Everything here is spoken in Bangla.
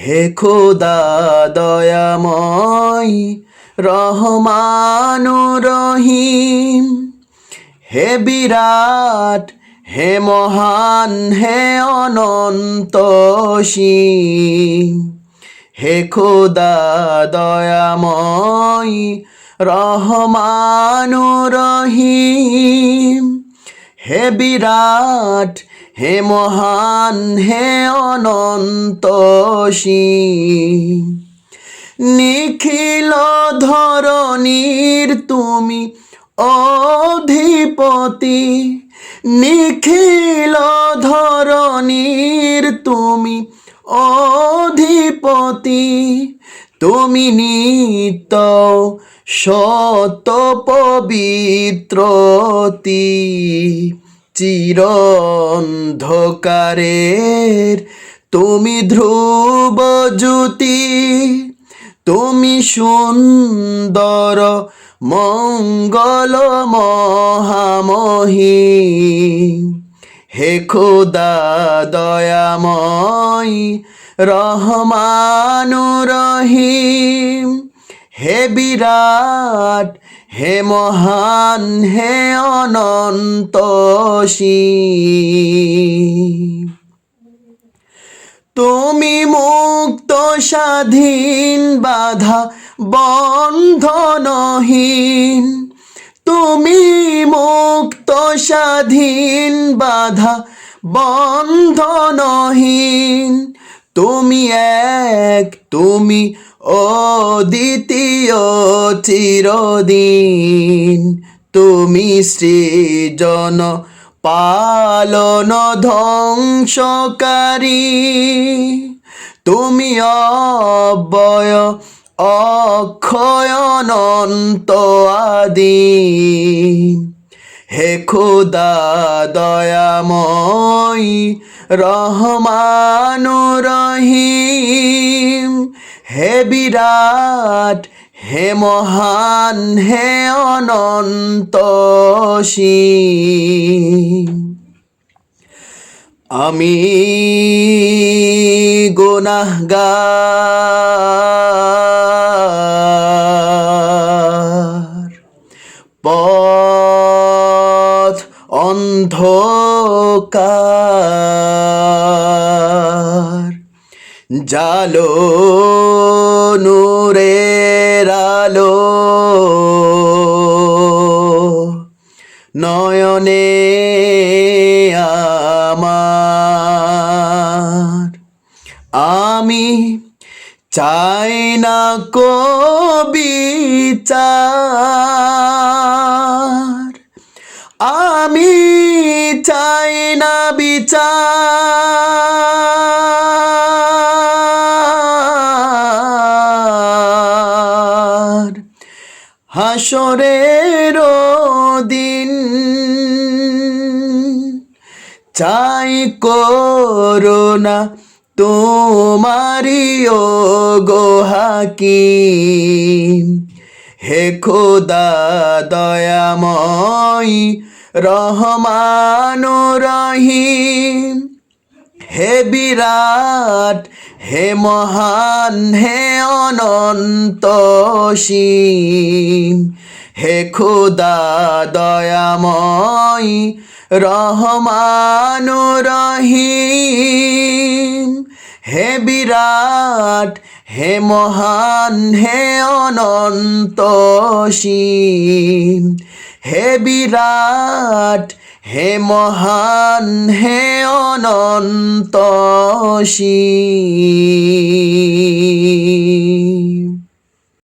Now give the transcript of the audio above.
হে খোদা দয়াময় রহমানু রহিম হে বিরাট, হে মহান, হে অনন্ত হে খোদা দয়াময় রহমানু রহিম হে বিরাট হে মহান, হে অনন্ত নিখিল ধরণীর তুমি অধিপতি। নিখিল ধরণীর তুমি অধিপতি। তুমি নিত সত পবিত্রতি চির অন্ধকারের তুমি ধ্রুব জ্যোতি, তুমি সুন্দর, মঙ্গল মহামহী। হে খোদা দয়াময় রহমানু রহিম হে বিরাট হে মহান হে অনন্ত তুমি মুক্ত স্বাধীন বাধা বন্ধনহীন। তুমি মুক্ত স্বাধীন বাধা বন্ধনহীন। তুমি এক তুমি অদ্বিতীয় চিরদিন। তুমি সৃজন পালন ধ্বংসকারী। তুমি অবয় অক্ষয় অনন্ত আদি। হে খোদা দয়াময় রহমানু রহিম হে বিরাট হে মহান হে অনন্ত আমি গোনাহগার। অন্ধকার জালো নূরের আলো। নয়নে আমার আমি চাই না কবিচার বিচার। হাসরের দিন চাই করোনা তোমারি ও গোহাকিম হে খোদা দয়াময় রহমানু রহিম হে বিরাট, হে মহান, হে অনন্ত সীম হে খোদা দয়াময় রহমানু রহিম হে বিরাট হে মহান হে অনন্ত সীম হে বিরাট হে মহান হে অনন্ত সীম